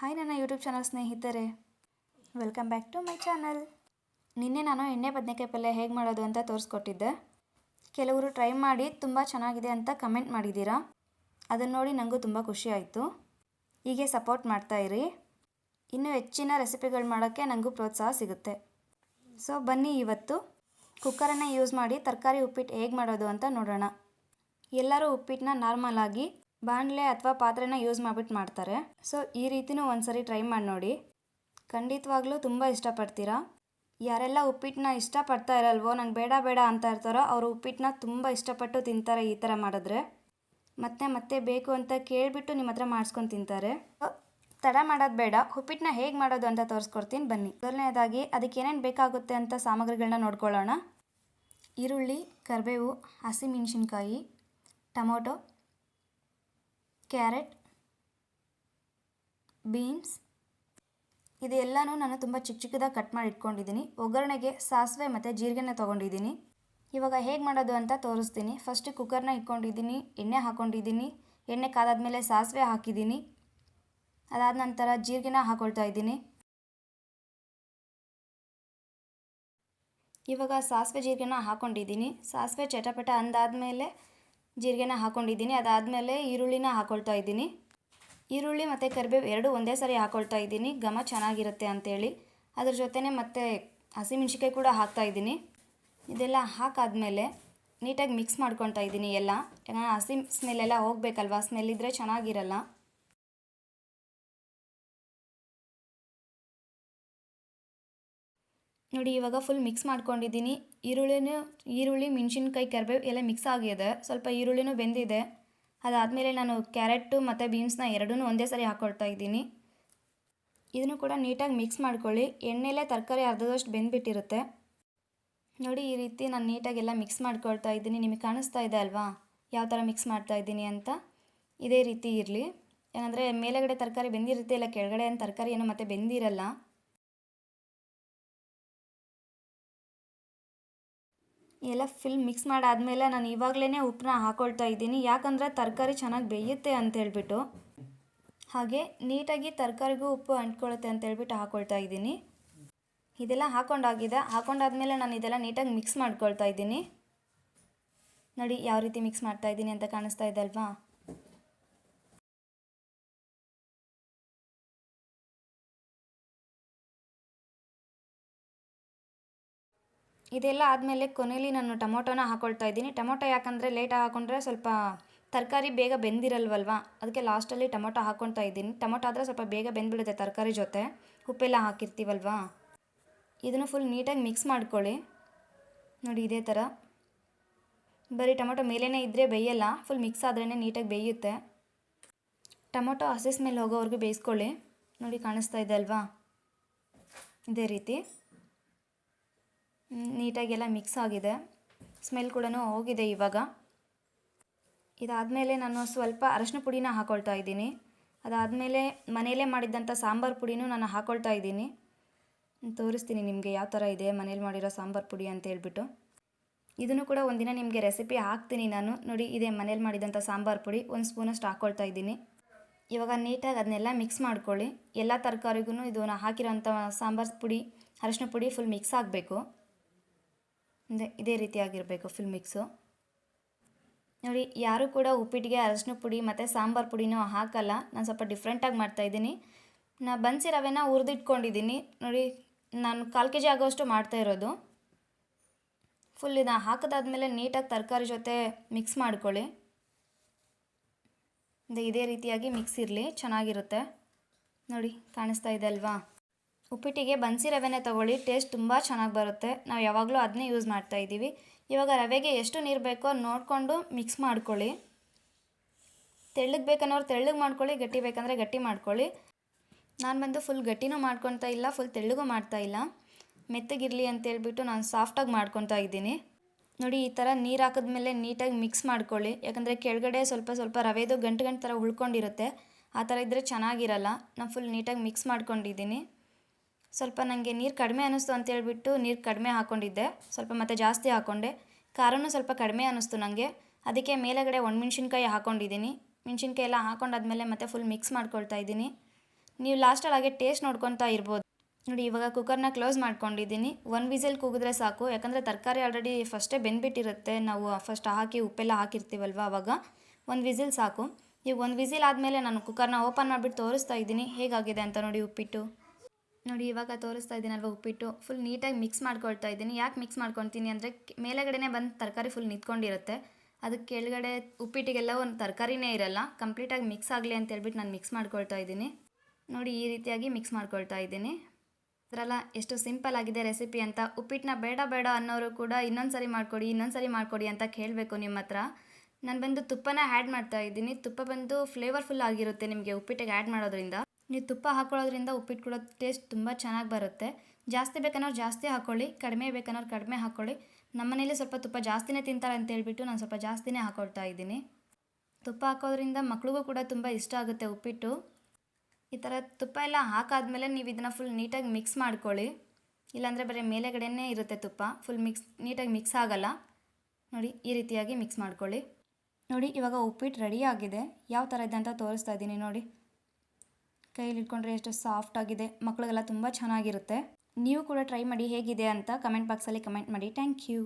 Hi ನನ್ನ YouTube channel ಸ್ನೇಹಿತರೆ. Welcome back to my channel ನಿನ್ನೆ ನಾನು ಎಣ್ಣೆ ಬದನೆಕಾಯಿ ಪಲ್ಯ ಹೇಗೆ ಮಾಡೋದು ಅಂತ ತೋರಿಸ್ಕೊಟ್ಟಿದ್ದೆ. ಕೆಲವರು ಟ್ರೈ ಮಾಡಿ ತುಂಬ ಚೆನ್ನಾಗಿದೆ ಅಂತ ಕಮೆಂಟ್ ಮಾಡಿದ್ದೀರಾ. ಅದನ್ನು ನೋಡಿ ನನಗೂ ತುಂಬ ಖುಷಿ ಆಯಿತು. ಹೀಗೆ ಸಪೋರ್ಟ್ ಮಾಡ್ತಾಯಿರಿ ಇನ್ನೂ ಹೆಚ್ಚಿನ ರೆಸಿಪಿಗಳು ಮಾಡೋಕ್ಕೆ ನನಗೂ ಪ್ರೋತ್ಸಾಹ ಸಿಗುತ್ತೆ. ಸೊ ಬನ್ನಿ ಇವತ್ತು. ಕುಕ್ಕರನ್ನು ಯೂಸ್ ಮಾಡಿ ತರಕಾರಿ ಉಪ್ಪಿಟ್ಟು ಹೇಗೆ ಮಾಡೋದು ಅಂತ ನೋಡೋಣ. ಎಲ್ಲರೂ ಉಪ್ಪಿಟ್ಟನ್ನ ನಾರ್ಮಲ್ ಆಗಿ ಬಾಣಲೆ ಅಥವಾ ಪಾತ್ರೆನ ಯೂಸ್ ಮಾಡಿಬಿಟ್ಟು ಮಾಡ್ತಾರೆ. ಸೊ, ಈ ರೀತಿನೂ ಒಂದ್ಸರಿ ಟ್ರೈ ಮಾಡಿ ನೋಡಿ. ಖಂಡಿತವಾಗ್ಲೂ ತುಂಬ ಇಷ್ಟಪಡ್ತೀರಾ? ಯಾರೆಲ್ಲ ಉಪ್ಪಿಟ್ಟನ್ನ ಇಷ್ಟಪಡ್ತಾ ಇರಲ್ವೋ, ನಂಗೆ ಬೇಡ ಬೇಡ ಅಂತ ಇರ್ತಾರೋ, ಅವರು ಉಪ್ಪಿಟ್ಟನ್ನ ತುಂಬ ಇಷ್ಟಪಟ್ಟು ತಿಂತಾರೆ ಈ ಥರ ಮಾಡಿದ್ರೆ. ಮತ್ತೆ ಮತ್ತೆ ಬೇಕು ಅಂತ ಕೇಳಿಬಿಟ್ಟು ನಿಮ್ಮ ಹತ್ರ ಮಾಡಿಸ್ಕೊಂಡು ತಿಂತಾರೆ. ತಡ ಮಾಡೋದು ಬೇಡ. ಉಪ್ಪಿಟ್ಟನ್ನ ಹೇಗೆ ಮಾಡೋದು ಅಂತ ತೋರಿಸ್ಕೊಡ್ತೀನಿ. ಬನ್ನಿ. ಮೊದಲನೇದಾಗಿ, ಅದಕ್ಕೆ ಏನೇನು ಬೇಕಾಗುತ್ತೆ ಅಂತ ಸಾಮಗ್ರಿಗಳನ್ನ ನೋಡ್ಕೊಳ್ಳೋಣ. ಈರುಳ್ಳಿ, ಕರಿಬೇವು ಹಸಿಮೆಣಸಿನ್ಕಾಯಿ ಟೊಮೊಟೊ ಕ್ಯಾರೆಟ್, ಬೀನ್ಸ್ ಇದೆಲ್ಲನೂ ನಾನು ತುಂಬ ಚಿಕ್ಕ ಚಿಕ್ಕದಾಗಿ ಕಟ್ ಮಾಡಿ ಇಟ್ಕೊಂಡಿದ್ದೀನಿ. ಒಗ್ಗರಣೆಗೆ ಸಾಸಿವೆ ಮತ್ತು ಜೀರಿಗೆನ ತೊಗೊಂಡಿದ್ದೀನಿ. ಇವಾಗ ಹೇಗೆ ಮಾಡೋದು ಅಂತ ತೋರಿಸ್ತೀನಿ. ಫಸ್ಟ್ ಕುಕ್ಕರ್ನ ಇಟ್ಕೊಂಡಿದ್ದೀನಿ, ಎಣ್ಣೆ ಹಾಕ್ಕೊಂಡಿದ್ದೀನಿ ಎಣ್ಣೆ ಕಾದಾದ್ಮೇಲೆ ಸಾಸಿವೆ ಹಾಕಿದ್ದೀನಿ. ಅದಾದ ನಂತರ ಜೀರಿಗೆನ ಹಾಕೊಳ್ತಾ ಇದ್ದೀನಿ. ಇವಾಗ ಸಾಸಿವೆ ಜೀರಿಗೆನ ಹಾಕ್ಕೊಂಡಿದ್ದೀನಿ ಸಾಸಿವೆ ಚಟಪಟ ಅಂದಾದಮೇಲೆ ಜೀರಿಗೆನ ಹಾಕ್ಕೊಂಡಿದ್ದೀನಿ ಅದಾದಮೇಲೆ ಈರುಳ್ಳಿನ ಹಾಕ್ಕೊಳ್ತಾ ಇದ್ದೀನಿ. ಈರುಳ್ಳಿ ಮತ್ತು ಕರಿಬೇವು ಎರಡು ಒಂದೇ ಸಾರಿ ಹಾಕ್ಕೊಳ್ತಾ ಇದ್ದೀನಿ. ಘಮ ಚೆನ್ನಾಗಿರುತ್ತೆ ಅಂತೇಳಿ. ಅದ್ರ ಜೊತೆನೇ ಮತ್ತು ಹಸಿಮೆಣ್ಸಿಕಾಯಿ ಕೂಡ ಹಾಕ್ತಾ ಇದ್ದೀನಿ. ಇದೆಲ್ಲ ಹಾಕಾದಮೇಲೆ ನೀಟಾಗಿ ಮಿಕ್ಸ್ ಮಾಡ್ಕೊತಾ ಇದ್ದೀನಿ ಎಲ್ಲ. ಯಾಕಂದರೆ ಹಸಿ ಸ್ಮೆಲ್ಲೆಲ್ಲ ಹೋಗಬೇಕಲ್ವಾ? ಸ್ಮೆಲ್ ಇದ್ದರೆ ಚೆನ್ನಾಗಿರಲ್ಲ. ನೋಡಿ, ಇವಾಗ ಫುಲ್ ಮಿಕ್ಸ್ ಮಾಡ್ಕೊಂಡಿದ್ದೀನಿ. ಈರುಳ್ಳಿನೂ, ಈರುಳ್ಳಿ, ಮೆಣಸಿನ್ಕಾಯಿ, ಕರಿಬೇವು ಎಲ್ಲ ಮಿಕ್ಸ್ ಆಗಿದೆ. ಸ್ವಲ್ಪ ಈರುಳ್ಳಿನೂ ಬೆಂದಿದೆ. ಅದಾದಮೇಲೆ ನಾನು ಕ್ಯಾರೆಟು ಮತ್ತು ಬೀನ್ಸ್ನ ಎರಡೂ ಒಂದೇ ಸರಿ ಹಾಕ್ಕೊಳ್ತಾ ಇದ್ದೀನಿ. ಇದನ್ನು ಕೂಡ ನೀಟಾಗಿ ಮಿಕ್ಸ್ ಮಾಡ್ಕೊಳ್ಳಿ. ಎಣ್ಣೆಲೇ ತರಕಾರಿ ಅರ್ಧದಷ್ಟು ಬೆಂದ್ಬಿಟ್ಟಿರುತ್ತೆ. ನೋಡಿ, ಈ ರೀತಿ ನಾನು ನೀಟಾಗೆಲ್ಲ ಮಿಕ್ಸ್ ಮಾಡ್ಕೊಳ್ತಾ ಇದ್ದೀನಿ. ನಿಮಗೆ ಕಾಣಿಸ್ತಾ ಇದೆ ಅಲ್ವಾ? ಯಾವ ಥರ ಮಿಕ್ಸ್ ಮಾಡ್ತಾ ಇದ್ದೀನಿ ಅಂತ? ಇದೇ ರೀತಿ ಇರಲಿ. ಏನಂದರೆ, ಮೇಲೆಗಡೆ ತರಕಾರಿ ಬೆಂದಿರುತ್ತೆ, ಇಲ್ಲ ಕೆಳಗಡೆ ಏನು ತರಕಾರಿ ಏನೋ ಮತ್ತೆ ಬೆಂದಿರಲ್ಲ. ಎಲ್ಲ ಫುಲ್ ಮಿಕ್ಸ್ ಮಾಡಾದಮೇಲೆ ನಾನು ಇವಾಗಲೇ ಉಪ್ಪನ್ನ ಹಾಕ್ಕೊಳ್ತಾ ಇದ್ದೀನಿ. ಯಾಕಂದರೆ ತರಕಾರಿ ಚೆನ್ನಾಗಿ ಬೇಯುತ್ತೆ ಅಂತ ಹೇಳ್ಬಿಟ್ಟು. ಹಾಗೆ ನೀಟಾಗಿ ತರಕಾರಿಗೂ ಉಪ್ಪು ಅಂಟ್ಕೊಳ್ಳುತ್ತೆ ಅಂತ ಹೇಳ್ಬಿಟ್ಟು ಹಾಕ್ಕೊಳ್ತಾ ಇದ್ದೀನಿ. ಇದೆಲ್ಲ ಹಾಕೊಂಡಾಗಿದೆ. ಹಾಕೊಂಡಾದ್ಮೇಲೆ ನಾನು ಇದೆಲ್ಲ ನೀಟಾಗಿ ಮಿಕ್ಸ್ ಮಾಡ್ಕೊಳ್ತಾ ಇದ್ದೀನಿ. ನೋಡಿ, ಯಾವ ರೀತಿ ಮಿಕ್ಸ್ ಮಾಡ್ತಾ ಇದ್ದೀನಿ ಅಂತ ಕಾಣಿಸ್ತಾ ಇದೆ ಅಲ್ವಾ? ಇದೆಲ್ಲ ಆದಮೇಲೆ ಕೊನೆಯಲ್ಲಿ ನಾನು ಟೊಮೊಟೊನ ಹಾಕ್ಕೊಳ್ತಾ ಇದ್ದೀನಿ. ಟೊಮೊಟೊ ಯಾಕಂದರೆ ಲೇಟಾಗಿ ಹಾಕೊಂಡ್ರೆ ಸ್ವಲ್ಪ ತರಕಾರಿ ಬೇಗ ಬೆಂದಿರಲ್ವಲ್ವ? ಅದಕ್ಕೆ ಲಾಸ್ಟಲ್ಲಿ ಟೊಮೊಟೊ ಹಾಕ್ಕೊಳ್ತಾ ಇದ್ದೀನಿ. ಟೊಮೊಟೊ ಆದರೆ ಸ್ವಲ್ಪ ಬೇಗ ಬೆಂದ್ಬಿಡುತ್ತೆ ತರಕಾರಿ ಜೊತೆ. ಉಪ್ಪೆಲ್ಲ ಹಾಕಿರ್ತೀವಲ್ವಾ? ಇದನ್ನು ಫುಲ್ ನೀಟಾಗಿ ಮಿಕ್ಸ್ ಮಾಡ್ಕೊಳ್ಳಿ. ನೋಡಿ, ಇದೇ ಥರ. ಬರೀ ಟೊಮೊಟೊ ಮೇಲೇ ಇದ್ದರೆ ಬೇಯಲ್ಲ ಫುಲ್ ಮಿಕ್ಸ್ ಆದ್ರೇ ನೀಟಾಗಿ ಬೇಯುತ್ತೆ. ಟೊಮೊಟೊ ಹಸಿಸ್ ಮೇಲೆ ಹೋಗೋವರೆಗೂ ಬೇಯಿಸ್ಕೊಳ್ಳಿ. ನೋಡಿ, ಕಾಣಿಸ್ತಾ ಇದೆ ಅಲ್ವಾ? ಇದೇ ರೀತಿ. ನೀಟಾಗೆಲ್ಲ ಮಿಕ್ಸ್ ಆಗಿದೆ. ಸ್ಮೆಲ್ ಕೂಡ ಹೋಗಿದೆ ಇವಾಗ. ಇದಾದಮೇಲೆ ನಾನು ಸ್ವಲ್ಪ ಅರಶಿನ ಪುಡಿನ ಹಾಕೊಳ್ತಾ ಇದ್ದೀನಿ. ಅದಾದಮೇಲೆ ಮನೆಯಲ್ಲೇ ಮಾಡಿದ್ದಂಥ ಸಾಂಬಾರು ಪುಡಿನೂ ನಾನು ಹಾಕೊಳ್ತಾ ಇದ್ದೀನಿ. ತೋರಿಸ್ತೀನಿ ನಿಮಗೆ ಯಾವ ಥರ ಇದೆ ಮನೇಲಿ ಮಾಡಿರೋ ಸಾಂಬಾರು ಪುಡಿ ಅಂತ ಹೇಳ್ಬಿಟ್ಟು. ಇದನ್ನು ಕೂಡ ಒಂದಿನ ನಿಮಗೆ ರೆಸಿಪಿ ಹಾಕ್ತೀನಿ ನಾನು. ನೋಡಿ, ಇದೇ ಮನೇಲಿ ಮಾಡಿದಂಥ ಸಾಂಬಾರು ಪುಡಿ ಒಂದು ಸ್ಪೂನಷ್ಟು ಹಾಕ್ಕೊಳ್ತಾ ಇದ್ದೀನಿ. ಇವಾಗ ನೀಟಾಗಿ ಅದನ್ನೆಲ್ಲ ಮಿಕ್ಸ್ ಮಾಡ್ಕೊಳ್ಳಿ. ಎಲ್ಲ ತರಕಾರಿಗೂ ಇದನ್ನು ನಾನು ಹಾಕಿರೋಂಥ ಸಾಂಬಾರು ಪುಡಿ, ಅರಶಿನ ಪುಡಿ ಫುಲ್ ಮಿಕ್ಸ್ ಆಗಬೇಕು. ಅದೇ ಇದೇ ರೀತಿಯಾಗಿರಬೇಕು ಫುಲ್ ಮಿಕ್ಸು ನೋಡಿ, ಯಾರೂ ಕೂಡ ಉಪ್ಪಿಟ್ಟಿಗೆ ಅರಶಿನ ಪುಡಿ ಮತ್ತು ಸಾಂಬಾರು ಪುಡಿನೂ ಹಾಕಲ್ಲ. ನಾನು ಸ್ವಲ್ಪ ಡಿಫ್ರೆಂಟಾಗಿ ಮಾಡ್ತಾಯಿದ್ದೀನಿ ನಾ ಬನ್ಸಿ ರವೆನ ಹುರಿದಿಟ್ಕೊಂಡಿದ್ದೀನಿ. ನೋಡಿ, ನಾನು ಕಾಲು ಕೆ ಜಿ ಆಗೋಷ್ಟು ಮಾಡ್ತಾ ಇರೋದು. ಫುಲ್ ಇದನ್ನು ಹಾಕಿದಾದ್ಮೇಲೆ ನೀಟಾಗಿ ತರಕಾರಿ ಜೊತೆ ಮಿಕ್ಸ್ ಮಾಡ್ಕೊಳ್ಳಿ. ಇದೇ ರೀತಿಯಾಗಿ ಮಿಕ್ಸ್ ಇರಲಿ, ಚೆನ್ನಾಗಿರುತ್ತೆ. ನೋಡಿ, ಕಾಣಿಸ್ತಾ ಇದೆ ಅಲ್ವಾ? ಉಪ್ಪಿಟ್ಟಿಗೆ ಬನ್ಸಿ ರವೆನೇ ತಗೊಳ್ಳಿ, ಟೇಸ್ಟ್ ತುಂಬ ಚೆನ್ನಾಗಿ ಬರುತ್ತೆ. ನಾವು ಯಾವಾಗಲೂ ಅದನ್ನೇ ಯೂಸ್ ಮಾಡ್ತಾ ಇದ್ದೀವಿ. ಇವಾಗ ರವೆಗೆ ಎಷ್ಟು ನೀರು ಬೇಕೋ ನೋಡಿಕೊಂಡು ಮಿಕ್ಸ್ ಮಾಡ್ಕೊಳ್ಳಿ. ತೆಳ್ಳಗೆ ಬೇಕನ್ನೋರು ತೆಳ್ಳಗೆ ಮಾಡ್ಕೊಳ್ಳಿ, ಗಟ್ಟಿ ಬೇಕಂದರೆ ಗಟ್ಟಿ ಮಾಡ್ಕೊಳ್ಳಿ. ನಾನು ಬಂದು ಫುಲ್ ಗಟ್ಟಿನೂ ಮಾಡ್ಕೊತಾ ಇಲ್ಲ ಫುಲ್ ತೆಳ್ಳಗೂ ಮಾಡ್ತಾ ಇಲ್ಲ. ಮೆತ್ತಗಿರಲಿ ಅಂತೇಳ್ಬಿಟ್ಟು ನಾನು ಸಾಫ್ಟಾಗಿ ಮಾಡ್ಕೊತಾ ಇದ್ದೀನಿ. ನೋಡಿ, ಈ ಥರ ನೀರು ಹಾಕಿದ್ಮೇಲೆ ನೀಟಾಗಿ ಮಿಕ್ಸ್ ಮಾಡ್ಕೊಳ್ಳಿ. ಯಾಕಂದರೆ ಕೆಳಗಡೆ ಸ್ವಲ್ಪ ಸ್ವಲ್ಪ ರವೆದು ಗಂಟು ಗಂಟು ಥರ ಉಳ್ಕೊಂಡಿರುತ್ತೆ. ಆ ಥರ ಇದ್ದರೆ ಚೆನ್ನಾಗಿರಲ್ಲ. ನಾನು ಫುಲ್ ನೀಟಾಗಿ ಮಿಕ್ಸ್ ಮಾಡ್ಕೊಂಡಿದ್ದೀನಿ. ಸ್ವಲ್ಪ ನನಗೆ ನೀರು ಕಡಿಮೆ ಅನ್ನಿಸ್ತು ಅಂತೇಳ್ಬಿಟ್ಟು ನೀರು ಕಡಿಮೆ ಹಾಕ್ಕೊಂಡಿದ್ದೆ ಸ್ವಲ್ಪ ಮತ್ತೆ ಜಾಸ್ತಿ ಹಾಕ್ಕೊಂಡೆ ಖಾರನೂ ಸ್ವಲ್ಪ ಕಡಿಮೆ ಅನ್ನಿಸ್ತು ನನಗೆ ಅದಕ್ಕೆ ಮೇಲೆಗಡೆ ಒಣಮೆಣ್ಸಿನ್ಕಾಯಿ ಹಾಕ್ಕೊಂಡಿದ್ದೀನಿ ಮೆಣಸಿನ್ಕಾಯಿ ಎಲ್ಲ ಹಾಕೊಂಡಾದ್ಮೇಲೆ ಮತ್ತೆ ಫುಲ್ ಮಿಕ್ಸ್ ಮಾಡ್ಕೊಳ್ತಾ ಇದ್ದೀನಿ. ನೀವು ಲಾಸ್ಟಲ್ಲಿ ಹಾಗೆ ಟೇಸ್ಟ್ ನೋಡ್ಕೊತಾ ಇರ್ಬೋದು. ನೋಡಿ, ಇವಾಗ ಕುಕ್ಕರ್ನ ಕ್ಲೋಸ್ ಮಾಡ್ಕೊಂಡಿದ್ದೀನಿ. ಒನ್ ವಿಸಿಲ್ ಕೂಗಿದ್ರೆ ಸಾಕು. ಯಾಕಂದರೆ ತರಕಾರಿ ಆಲ್ರೆಡಿ ಫಸ್ಟೇ ಬೆಂದ್ಬಿಟ್ಟಿರುತ್ತೆ. ನಾವು ಫಸ್ಟ್ ಹಾಕಿ ಉಪ್ಪೆಲ್ಲ ಹಾಕಿರ್ತೀವಲ್ವ ಆವಾಗ ಒಂದು ವಿಸಿಲ್ ಸಾಕು. ಈಗ ಒಂದು ವಿಸಿಲ್ ಆದಮೇಲೆ ನಾನು ಕುಕ್ಕರ್ನ ಓಪನ್ ಮಾಡಿಬಿಟ್ಟು ತೋರಿಸ್ತಾ ಇದ್ದೀನಿ. ಹೇಗಾಗಿದೆ ಅಂತ ನೋಡಿ ಉಪ್ಪಿಟ್ಟು. ನೋಡಿ, ಇವಾಗ ತೋರಿಸ್ತಾ ಇದ್ದೀನಲ್ವ ಉಪ್ಪಿಟ್ಟು? ಫುಲ್ ನೀಟಾಗಿ ಮಿಕ್ಸ್ ಮಾಡ್ಕೊಳ್ತಾ ಇದ್ದೀನಿ. ಯಾಕೆ ಮಿಕ್ಸ್ ಮಾಡ್ಕೊತೀನಿ ಅಂದರೆ ಮೇಲೆಗಡೆನೇ ಬಂದು ತರಕಾರಿ ಫುಲ್ ನಿಂತ್ಕೊಂಡಿರುತ್ತೆ. ಅದಕ್ಕೆ ಕೆಳಗಡೆ ಉಪ್ಪಿಟ್ಟಿಗೆಲ್ಲ ಒಂದು ತರಕಾರಿನೇ ಇರಲ್ಲ. ಕಂಪ್ಲೀಟಾಗಿ ಮಿಕ್ಸ್ ಆಗಲಿ ಅಂತ ಹೇಳ್ಬಿಟ್ಟು ನಾನು ಮಿಕ್ಸ್ ಮಾಡ್ಕೊಳ್ತಾ ಇದ್ದೀನಿ. ನೋಡಿ, ಈ ರೀತಿಯಾಗಿ ಮಿಕ್ಸ್ ಮಾಡ್ಕೊಳ್ತಾ ಇದ್ದೀನಿ. ಅದರಲ್ಲ ಎಷ್ಟು ಸಿಂಪಲ್ ಆಗಿದೆ ರೆಸಿಪಿ ಅಂತ. ಉಪ್ಪಿಟ್ಟನ್ನ ಬೇಡ ಬೇಡ ಅನ್ನೋರು ಕೂಡ ಇನ್ನೊಂದು ಸರಿ ಮಾಡಿಕೊಡಿ ಇನ್ನೊಂದು ಸರಿ ಮಾಡಿಕೊಡಿ ಅಂತ ಕೇಳಬೇಕು ನಿಮ್ಮ ಹತ್ರ. ನಾನು ಬಂದು ತುಪ್ಪನ ಆ್ಯಡ್ ಮಾಡ್ತಾ ಇದ್ದೀನಿ. ತುಪ್ಪ ಬಂದು ಫ್ಲೇವರ್ಫುಲ್ ಆಗಿರುತ್ತೆ ನಿಮಗೆ ಉಪ್ಪಿಟ್ಟಿಗೆ ಆ್ಯಡ್ ಮಾಡೋದ್ರಿಂದ. ನೀವು ತುಪ್ಪ ಹಾಕೊಳ್ಳೋದ್ರಿಂದ ಉಪ್ಪಿಟ್ಟು ಕೂಡ ಟೇಸ್ಟ್ ತುಂಬ ಚೆನ್ನಾಗಿ ಬರುತ್ತೆ. ಜಾಸ್ತಿ ಬೇಕನ್ನೋರು ಜಾಸ್ತಿ ಹಾಕ್ಕೊಳ್ಳಿ ಕಡಿಮೆ ಬೇಕನ್ನೋರು ಕಡಿಮೆ ಹಾಕ್ಕೊಳ್ಳಿ ನಮ್ಮನೇಲಿ ಸ್ವಲ್ಪ ತುಪ್ಪ ಜಾಸ್ತಿನೇ ತಿಂತಾರೆ ಅಂತ ಹೇಳ್ಬಿಟ್ಟು ನಾನು ಸ್ವಲ್ಪ ಜಾಸ್ತಿನೇ ಹಾಕೊಳ್ತಾ ಇದ್ದೀನಿ. ತುಪ್ಪ ಹಾಕೋದ್ರಿಂದ ಮಕ್ಳಿಗೂ ಕೂಡ ತುಂಬ ಇಷ್ಟ ಆಗುತ್ತೆ ಉಪ್ಪಿಟ್ಟು. ಈ ಥರ ತುಪ್ಪ ಎಲ್ಲ ಹಾಕಾದ್ಮೇಲೆ ನೀವು ಇದನ್ನು ಫುಲ್ ನೀಟಾಗಿ ಮಿಕ್ಸ್ ಮಾಡ್ಕೊಳ್ಳಿ. ಇಲ್ಲಾಂದರೆ ಬರೀ ಮೇಲೆಗಡೆನೇ ಇರುತ್ತೆ ತುಪ್ಪ ಫುಲ್ ಮಿಕ್ಸ್ ನೀಟಾಗಿ ಮಿಕ್ಸ್ ಆಗಲ್ಲ. ನೋಡಿ, ಈ ರೀತಿಯಾಗಿ ಮಿಕ್ಸ್ ಮಾಡ್ಕೊಳ್ಳಿ. ನೋಡಿ, ಇವಾಗ ಉಪ್ಪಿಟ್ಟು ರೆಡಿ ಆಗಿದೆ. ಯಾವ ಥರ ಇದೆ ಅಂತ ತೋರಿಸ್ತಾ ಇದ್ದೀನಿ ನೋಡಿ. ಕೈಯಲ್ಲಿ ಇಟ್ಕೊಂಡ್ರೆ ಎಷ್ಟು ಸಾಫ್ಟ್ ಆಗಿದೆ ಮಕ್ಕಳಿಗೆಲ್ಲ ತುಂಬ ಚೆನ್ನಾಗಿರುತ್ತೆ. ನೀವು ಕೂಡ ಟ್ರೈ ಮಾಡಿ ಹೇಗಿದೆ ಅಂತ ಕಮೆಂಟ್ ಬಾಕ್ಸಲ್ಲಿ ಕಮೆಂಟ್ ಮಾಡಿ. Thank you